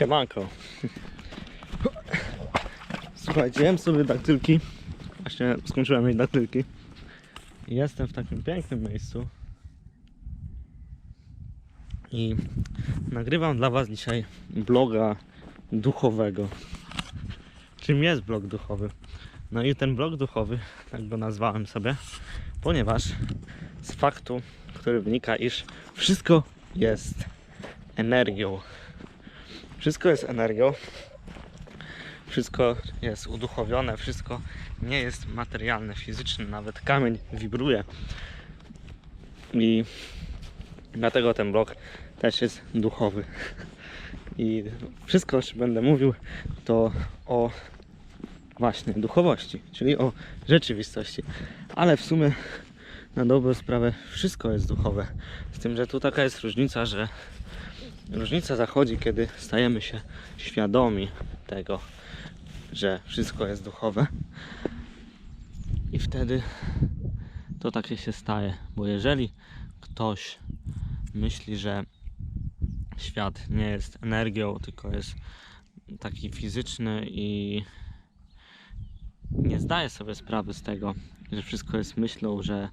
Siemanko. Słuchajcie, jem sobie daktylki. Właśnie skończyłem mieć daktylki. I Jestem w takim pięknym miejscu. I nagrywam dla Was dzisiaj bloga duchowego. Czym jest blog duchowy? No i ten blog duchowy, tak go nazwałem sobie, ponieważ z faktu, który wynika, iż wszystko jest energią. Wszystko jest energią. Wszystko jest uduchowione, wszystko nie jest materialne, fizyczne, nawet kamień wibruje. I dlatego ten blok też jest duchowy. I wszystko, o czym będę mówił, to o właśnie duchowości, czyli o rzeczywistości. Ale w sumie na dobrą sprawę wszystko jest duchowe. Z tym, że tu taka jest różnica, że różnica zachodzi, kiedy stajemy się świadomi tego, że wszystko jest duchowe. I wtedy to takie się staje. Bo jeżeli ktoś myśli, że świat nie jest energią, tylko jest taki fizyczny i nie zdaje sobie sprawy z tego, że wszystko jest myślą, że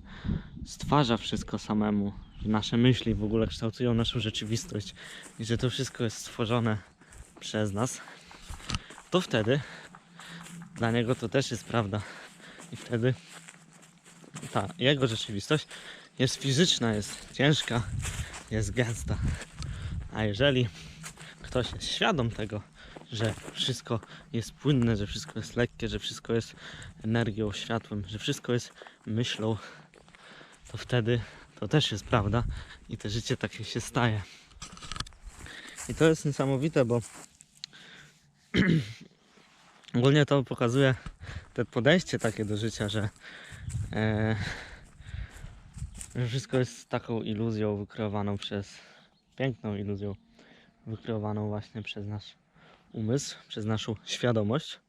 stwarza wszystko samemu, nasze myśli w ogóle kształtują naszą rzeczywistość i że to wszystko jest stworzone przez nas, to wtedy dla niego to też jest prawda. I wtedy ta jego rzeczywistość jest fizyczna, jest ciężka, jest gęsta. A jeżeli ktoś jest świadom tego, że wszystko jest płynne, że wszystko jest lekkie, że wszystko jest energią, światłem, że wszystko jest myślą, to wtedy to też jest prawda i to życie takie się staje. I to jest niesamowite, bo ogólnie to pokazuje te podejście takie do życia, że, e, że wszystko jest taką iluzją wykreowaną przez, piękną iluzją wykreowaną właśnie przez nasz umysł, przez naszą świadomość,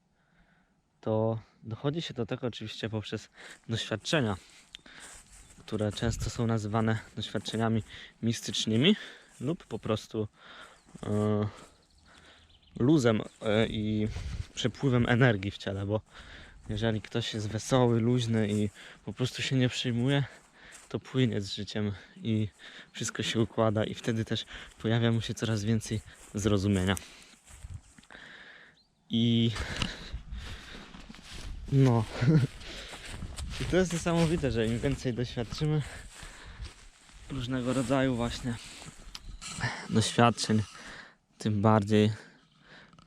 to dochodzi się do tego oczywiście poprzez doświadczenia, które często są nazywane doświadczeniami mistycznymi lub po prostu e, luzem e, i przepływem energii w ciele, bo jeżeli ktoś jest wesoły, luźny i po prostu się nie przejmuje, to płynie z życiem i wszystko się układa i wtedy też pojawia mu się coraz więcej zrozumienia. I no. I to jest niesamowite, że im więcej doświadczymy różnego rodzaju właśnie doświadczeń, tym bardziej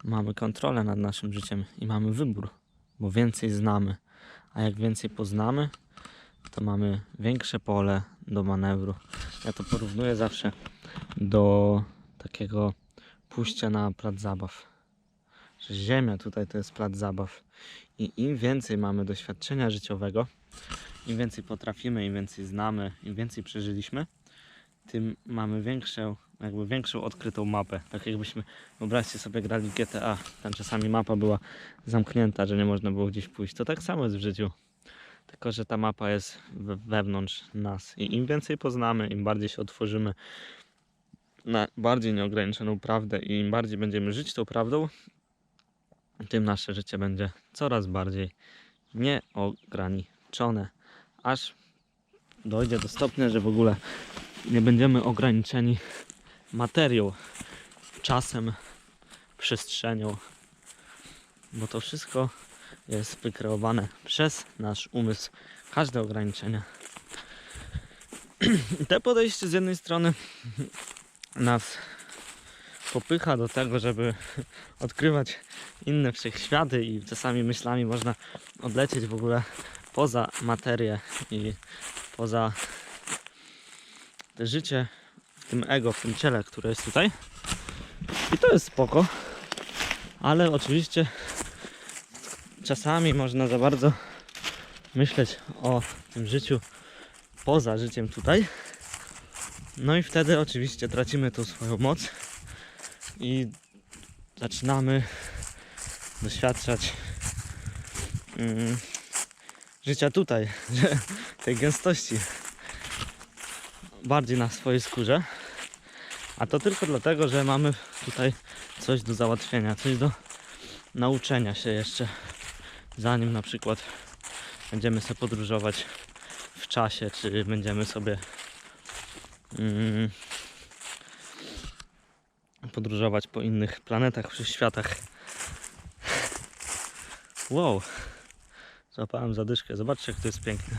mamy kontrolę nad naszym życiem i mamy wybór, bo więcej znamy. A jak więcej poznamy, to mamy większe pole do manewru. Ja to porównuję zawsze do takiego pójścia na plac zabaw. Że ziemia tutaj to jest plac zabaw. I im więcej mamy doświadczenia życiowego, im więcej potrafimy, im więcej znamy, im więcej przeżyliśmy, tym mamy większą, jakby większą odkrytą mapę. Tak jakbyśmy, wyobraźcie sobie, grali GTA. Tam czasami mapa była zamknięta, że nie można było gdzieś pójść. To tak samo jest w życiu. Tylko, że ta mapa jest we- wewnątrz nas. I im więcej poznamy, im bardziej się otworzymy na bardziej nieograniczoną prawdę i im bardziej będziemy żyć tą prawdą, tym nasze życie będzie coraz bardziej nieograniczone. Aż dojdzie do stopnia, że w ogóle nie będziemy ograniczeni materią, czasem, przestrzenią, bo to wszystko jest wykreowane przez nasz umysł. Każde ograniczenie. Te podejście z jednej strony nas popycha do tego, żeby odkrywać inne wszechświaty i czasami myślami można odlecieć w ogóle poza materię i poza życie w tym ego, w tym ciele, które jest tutaj. I to jest spoko, ale oczywiście czasami można za bardzo myśleć o tym życiu poza życiem tutaj. No i wtedy oczywiście tracimy tą swoją moc i zaczynamy doświadczać mm, życia tutaj, tej gęstości bardziej na swojej skórze. A to tylko dlatego, że mamy tutaj coś do załatwienia, coś do nauczenia się jeszcze, zanim na przykład będziemy sobie podróżować w czasie, czy będziemy sobie mm, podróżować po innych planetach, wszechświatach. Wow, złapałem zadyszkę, zobaczcie jak to jest piękne.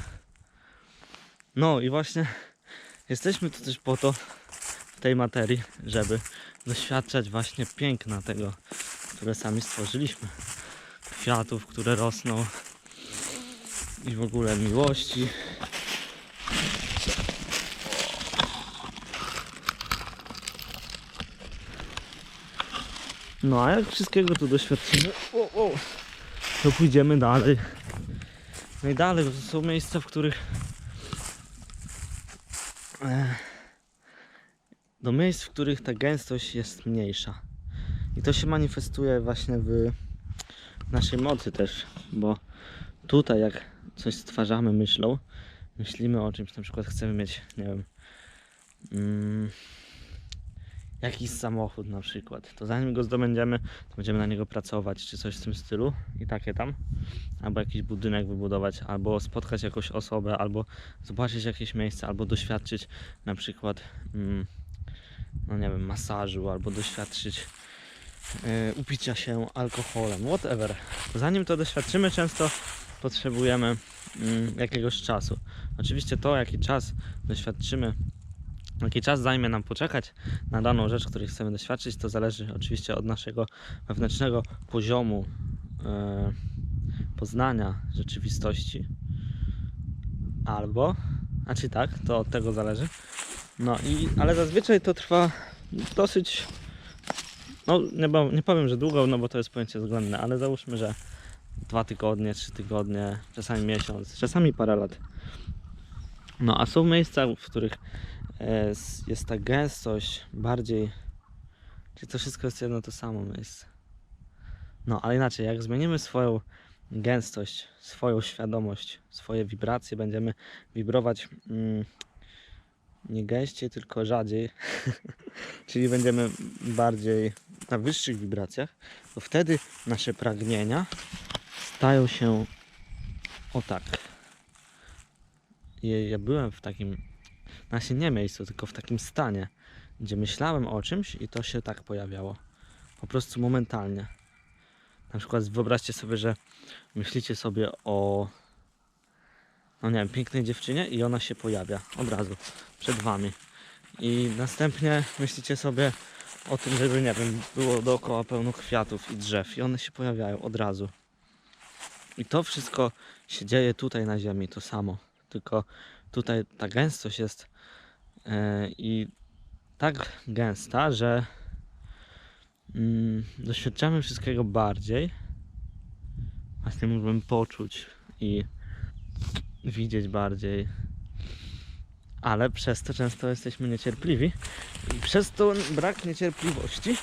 No i właśnie jesteśmy tu też po to, w tej materii, żeby doświadczać właśnie piękna tego, które sami stworzyliśmy. Kwiatów, które rosną i w ogóle miłości. No a jak wszystkiego tu doświadczymy, to pójdziemy dalej. No i dalej, bo to są miejsca, w których e, do miejsc, w których ta gęstość jest mniejsza. I to się manifestuje właśnie w naszej mocy też, bo tutaj jak coś stwarzamy myślą, myślimy o czymś, na przykład chcemy mieć, nie wiem, mm, jakiś samochód na przykład, to zanim go zdobędziemy, to będziemy na niego pracować, czy coś w tym stylu i takie tam, albo jakiś budynek wybudować, albo spotkać jakąś osobę, albo zobaczyć jakieś miejsce, albo doświadczyć na przykład, mm, no nie wiem, masażu, albo doświadczyć e, upicia się alkoholem, whatever. Zanim to doświadczymy, często potrzebujemy mm, jakiegoś czasu. Oczywiście to, jaki czas doświadczymy, jaki czas zajmie nam poczekać na daną rzecz, której chcemy doświadczyć, to zależy oczywiście od naszego wewnętrznego poziomu e, poznania rzeczywistości. Albo, a czy tak, to od tego zależy. No i, ale zazwyczaj to trwa dosyć, no nie, nie powiem, że długo, no bo to jest pojęcie względne, ale załóżmy, że dwa tygodnie, trzy tygodnie, czasami miesiąc, czasami parę lat. No a są miejsca, w których jest ta gęstość bardziej, czyli to wszystko jest jedno to samo miejsce. No ale inaczej, jak zmienimy swoją gęstość, swoją świadomość, swoje wibracje, będziemy wibrować mm, nie gęściej, tylko rzadziej, czyli będziemy bardziej na wyższych wibracjach, to wtedy nasze pragnienia stają się o tak. Ja byłem w takim, znaczy nie miejscu, tylko w takim stanie, gdzie myślałem o czymś i to się tak pojawiało. Po prostu momentalnie. Na przykład wyobraźcie sobie, że myślicie sobie o, no nie wiem, pięknej dziewczynie i ona się pojawia od razu przed wami. I następnie myślicie sobie o tym, żeby, nie wiem, było dookoła pełno kwiatów i drzew i one się pojawiają od razu. I to wszystko się dzieje tutaj na Ziemi, to samo. Tylko tutaj ta gęstość jest i tak gęsta, że mm, doświadczamy wszystkiego bardziej. Właśnie możemy poczuć i widzieć bardziej. Ale przez to często jesteśmy niecierpliwi. I przez to brak niecierpliwości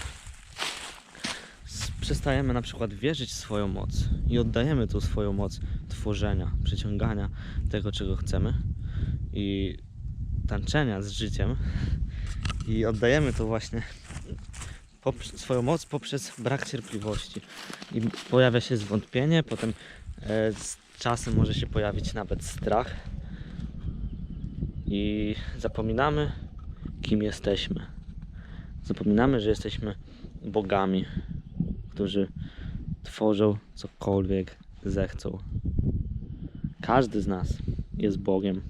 przestajemy na przykład wierzyć w swoją moc i oddajemy tą swoją moc tworzenia, przyciągania tego, czego chcemy i tańczenia z życiem i oddajemy to właśnie poprze- swoją moc poprzez brak cierpliwości i pojawia się zwątpienie, potem e, z czasem może się pojawić nawet strach i zapominamy kim jesteśmy zapominamy, że jesteśmy bogami którzy tworzą cokolwiek zechcą. Każdy z nas jest Bogiem.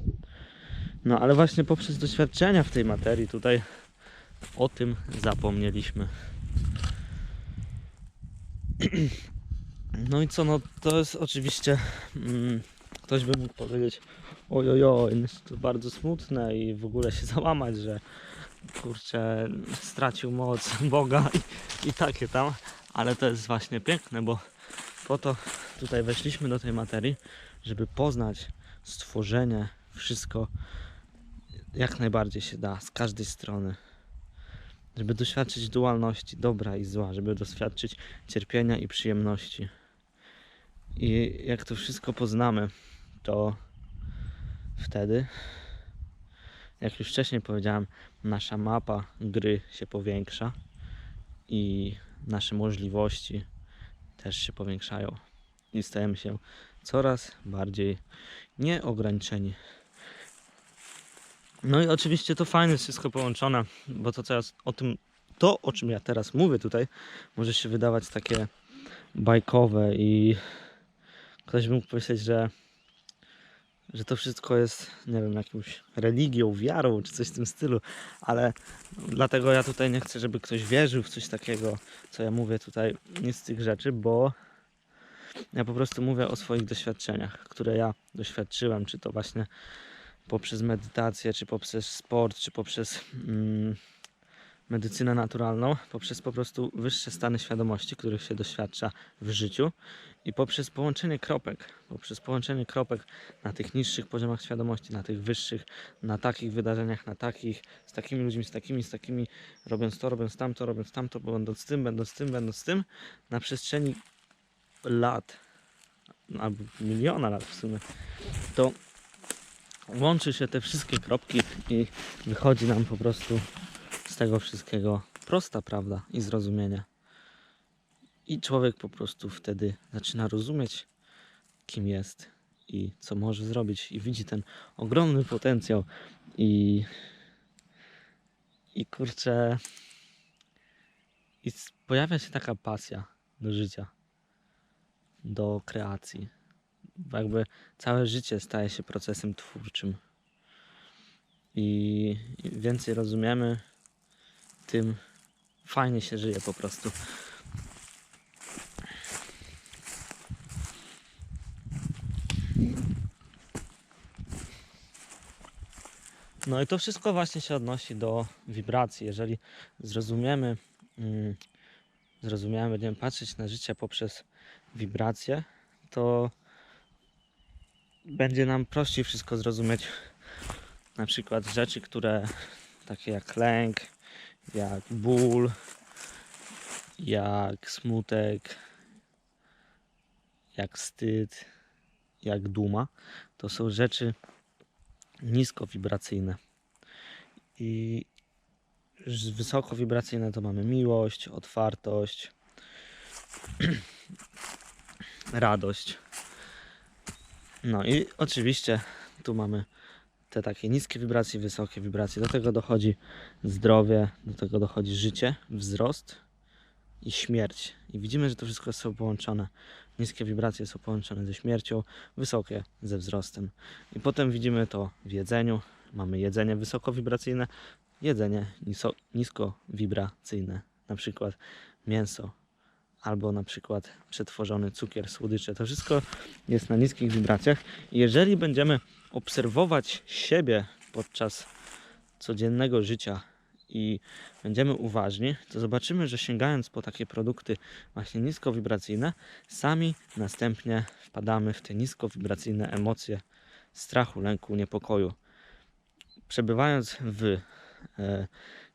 No ale właśnie poprzez doświadczenia w tej materii tutaj o tym zapomnieliśmy. No i co, no to jest oczywiście, mm, ktoś by mógł powiedzieć, ojojoj, to bardzo smutne i w ogóle się załamać, że kurczę, stracił moc Boga i, i takie tam, ale to jest właśnie piękne, bo po to tutaj weszliśmy do tej materii, żeby poznać stworzenie, wszystko jak najbardziej się da, z każdej strony. Żeby doświadczyć dualności dobra i zła, żeby doświadczyć cierpienia i przyjemności. I jak to wszystko poznamy, to wtedy, jak już wcześniej powiedziałem, nasza mapa gry się powiększa i nasze możliwości też się powiększają i stajemy się coraz bardziej nieograniczeni. No i oczywiście to fajne wszystko połączone, bo to teraz o tym, to o czym ja teraz mówię tutaj, może się wydawać takie bajkowe i ktoś by mógł powiedzieć, że, że to wszystko jest, nie wiem, jakąś religią, wiarą czy coś w tym stylu, ale dlatego ja tutaj nie chcę, żeby ktoś wierzył w coś takiego, co ja mówię tutaj, nic z tych rzeczy, bo ja po prostu mówię o swoich doświadczeniach, które ja doświadczyłem, czy to właśnie poprzez medytację, czy poprzez sport, czy poprzez mm, medycynę naturalną, poprzez po prostu wyższe stany świadomości, których się doświadcza w życiu i poprzez połączenie kropek, poprzez połączenie kropek na tych niższych poziomach świadomości, na tych wyższych, na takich wydarzeniach, na takich, z takimi ludźmi, z takimi, z takimi, robiąc to, robiąc tamto, robiąc tamto, będąc tym, będąc tym, będąc tym, na przestrzeni lat, albo miliona lat w sumie, to łączy się te wszystkie kropki i wychodzi nam po prostu z tego wszystkiego prosta prawda i zrozumienie. I człowiek po prostu wtedy zaczyna rozumieć, kim jest i co może zrobić, i widzi ten ogromny potencjał. I, i kurczę, i pojawia się taka pasja do życia, do kreacji. Jakby całe życie staje się procesem twórczym. I im więcej rozumiemy, tym fajnie się żyje po prostu. No i to wszystko właśnie się odnosi do wibracji. Jeżeli zrozumiemy, mm, zrozumiemy, będziemy patrzeć na życie poprzez wibracje, to będzie nam prościej wszystko zrozumieć. Na przykład rzeczy, które takie jak lęk, jak ból, jak smutek, jak wstyd, jak duma, to są rzeczy niskowibracyjne. I wysokowibracyjne to mamy miłość, otwartość, radość. No i oczywiście tu mamy te takie niskie wibracje, wysokie wibracje. Do tego dochodzi zdrowie, do tego dochodzi życie, wzrost i śmierć. I widzimy, że to wszystko są połączone. Niskie wibracje są połączone ze śmiercią, wysokie ze wzrostem. I potem widzimy to w jedzeniu. Mamy jedzenie wysokowibracyjne, jedzenie niskowibracyjne. Na przykład mięso albo na przykład przetworzony cukier, słodycze. To wszystko jest na niskich wibracjach. Jeżeli będziemy obserwować siebie podczas codziennego życia i będziemy uważni, to zobaczymy, że sięgając po takie produkty właśnie niskowibracyjne, sami następnie wpadamy w te niskowibracyjne emocje strachu, lęku, niepokoju. Przebywając w e,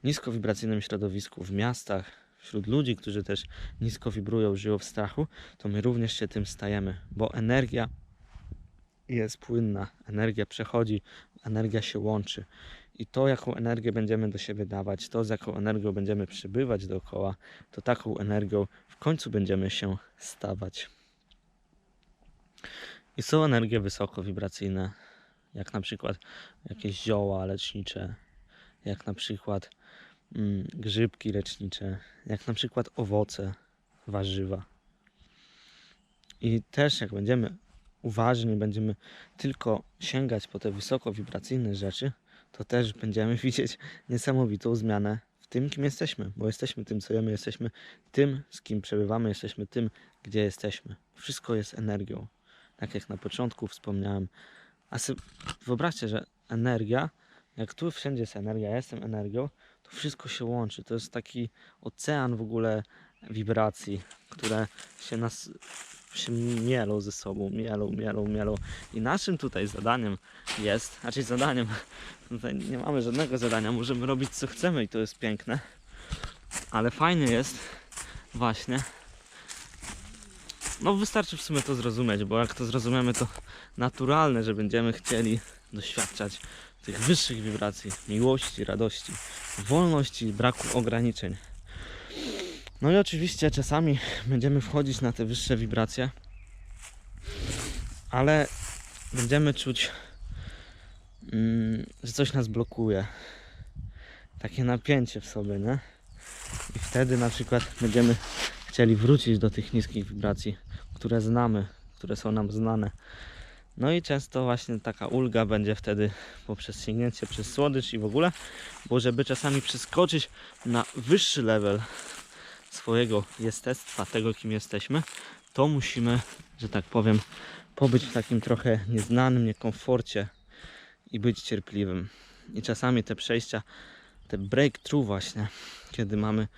niskowibracyjnym środowisku, w miastach, wśród ludzi, którzy też nisko wibrują, żyją w strachu, to my również się tym stajemy, bo energia jest płynna, energia przechodzi, energia się łączy. I to, jaką energię będziemy do siebie dawać, to, z jaką energią będziemy przybywać dookoła, to taką energią w końcu będziemy się stawać. I są energie wysokowibracyjne, jak na przykład jakieś zioła lecznicze, jak na przykład grzybki lecznicze, jak na przykład owoce, warzywa. I też jak będziemy uważni, będziemy tylko sięgać po te wysokowibracyjne rzeczy, to też będziemy widzieć niesamowitą zmianę w tym, kim jesteśmy, bo jesteśmy tym, co jemy, jesteśmy tym, z kim przebywamy, jesteśmy tym, gdzie jesteśmy. Wszystko jest energią. Tak jak na początku wspomniałem. A wyobraźcie, że energia, jak tu wszędzie jest energia, ja jestem energią, wszystko się łączy. To jest taki ocean w ogóle wibracji, które się nas się mielą ze sobą, mielą, mielą, mielą. I naszym tutaj zadaniem jest, raczej zadaniem, tutaj nie mamy żadnego zadania, możemy robić co chcemy i to jest piękne, ale fajnie jest właśnie, no wystarczy w sumie to zrozumieć, bo jak to zrozumiemy, to naturalne, że będziemy chcieli doświadczać tych wyższych wibracji, miłości, radości, wolności, braku ograniczeń. No i oczywiście czasami będziemy wchodzić na te wyższe wibracje, ale będziemy czuć, mm, że coś nas blokuje. Takie napięcie w sobie, nie? I wtedy na przykład będziemy chcieli wrócić do tych niskich wibracji, które znamy, które są nam znane. No i często właśnie taka ulga będzie wtedy poprzez sięgnięcie przez słodycz i w ogóle, bo żeby czasami przeskoczyć na wyższy level swojego jestestwa, tego kim jesteśmy, to musimy, że tak powiem, pobyć w takim trochę nieznanym niekomforcie i być cierpliwym. I czasami te przejścia, te breakthrough właśnie, kiedy mamy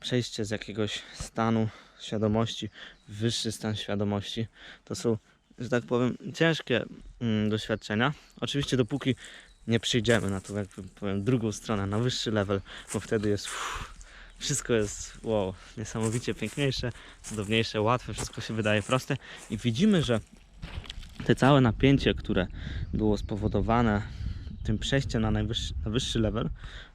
przejście z jakiegoś stanu świadomości wyższy stan świadomości, to są, że tak powiem, ciężkie mm, doświadczenia. Oczywiście dopóki nie przyjdziemy na tą, jak powiem, drugą stronę, na wyższy level, bo wtedy jest uff, wszystko jest wow, niesamowicie piękniejsze, cudowniejsze, łatwe, wszystko się wydaje proste i widzimy, że te całe napięcie, które było spowodowane tym przejściem na, najwyższy, na wyższy level,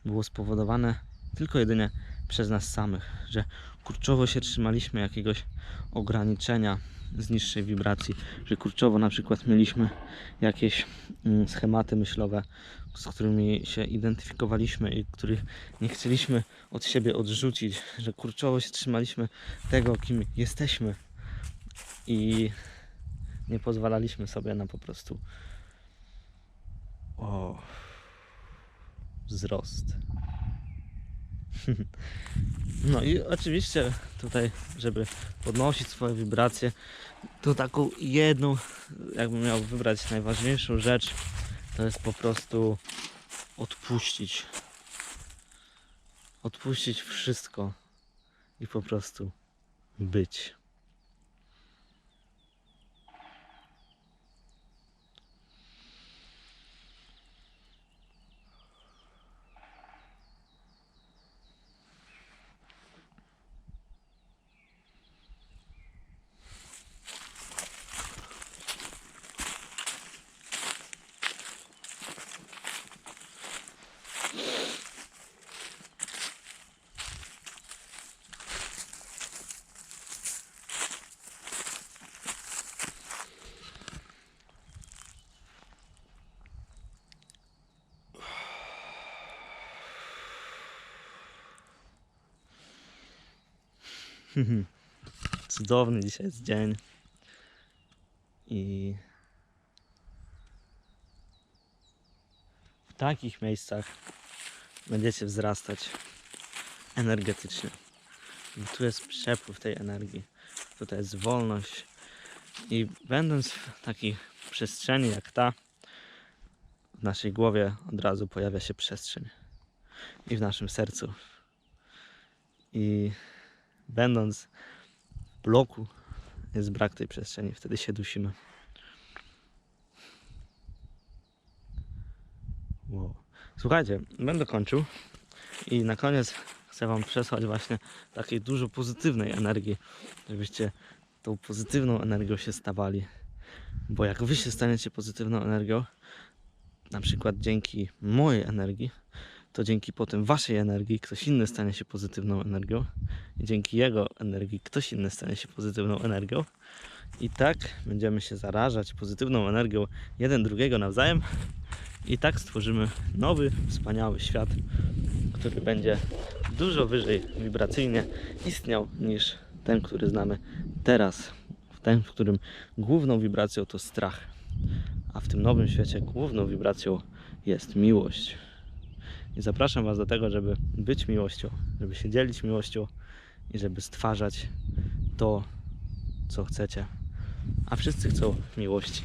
było spowodowane tylko jedynie przez nas samych, że kurczowo się trzymaliśmy jakiegoś ograniczenia z niższej wibracji, że kurczowo na przykład mieliśmy jakieś mm, schematy myślowe, z którymi się identyfikowaliśmy i których nie chcieliśmy od siebie odrzucić, że kurczowo się trzymaliśmy tego, kim jesteśmy i nie pozwalaliśmy sobie na po prostu o wzrost. No i oczywiście tutaj, żeby podnosić swoje wibracje, to taką jedną, jakbym miał wybrać najważniejszą rzecz, to jest po prostu odpuścić. Odpuścić wszystko i po prostu być. Cudowny dzisiaj jest dzień. I w takich miejscach będziecie wzrastać energetycznie. Bo tu jest przepływ tej energii. Tutaj jest wolność. I będąc w takiej przestrzeni jak ta, w naszej głowie od razu pojawia się przestrzeń. I w naszym sercu. I będąc w bloku, jest brak tej przestrzeni, wtedy się dusimy. Wow. Słuchajcie, będę kończył i na koniec chcę Wam przesłać właśnie takiej dużo pozytywnej energii, żebyście tą pozytywną energią się stawali. Bo jak Wy się staniecie pozytywną energią, na przykład dzięki mojej energii, to dzięki potem Waszej energii ktoś inny stanie się pozytywną energią i dzięki jego energii ktoś inny stanie się pozytywną energią. I tak będziemy się zarażać pozytywną energią jeden drugiego nawzajem. I tak stworzymy nowy, wspaniały świat, który będzie dużo wyżej wibracyjnie istniał niż ten, który znamy teraz. Ten, w którym główną wibracją to strach. A w tym nowym świecie główną wibracją jest miłość. I zapraszam Was do tego, żeby być miłością, żeby się dzielić miłością i żeby stwarzać to, co chcecie. A wszyscy chcą miłości.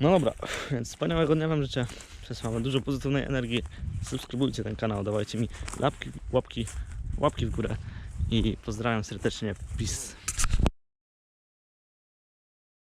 No dobra, więc wspaniałego dnia Wam życzę. Przesyłam dużo pozytywnej energii. Subskrybujcie ten kanał, dawajcie mi łapki, łapki, łapki w górę i pozdrawiam serdecznie. Peace.